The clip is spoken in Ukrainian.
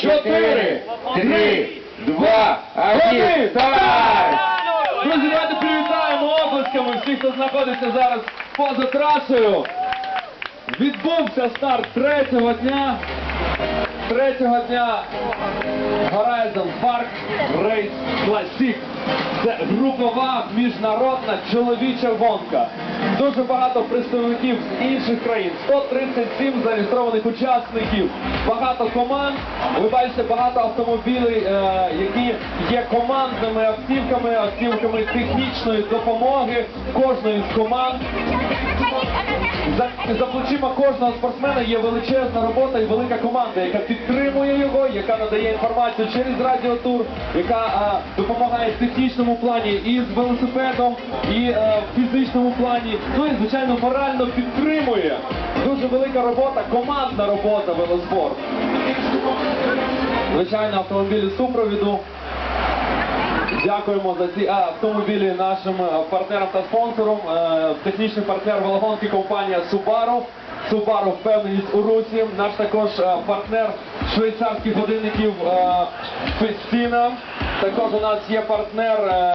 чотири, три, два, один, старт! Друзі, давайте привітаємо оплесками всіх, хто знаходиться зараз поза трасою. Відбувся старт третього дня. Третього дня Horizon Park Race Classic. Це групова міжнародна чоловіча гонка. Дуже багато представників з інших країн. 137 зареєстрованих учасників. Багато команд. Ви бачите багато автомобілів, е, які є командними автівками, автівками технічної допомоги кожної з команд. За, за плечима кожного спортсмена є величезна робота і велика команда, яка підтримує його, яка надає інформацію через радіотур, яка а, допомагає в технічному плані і з велосипедом, і е, в фізичному плані. Ну і звичайно морально підтримує. Дуже велика робота, командна робота велоспорт. Звичайно, автомобілі супровіду. Дякуємо за ці автомобілі нашим е, партнерам та спонсорам. Е, Технічний партнер велогонки компанія Subaru. Subaru впевненість у русі. Наш також е, партнер швейцарських годинників Festina. Також у нас є партнер.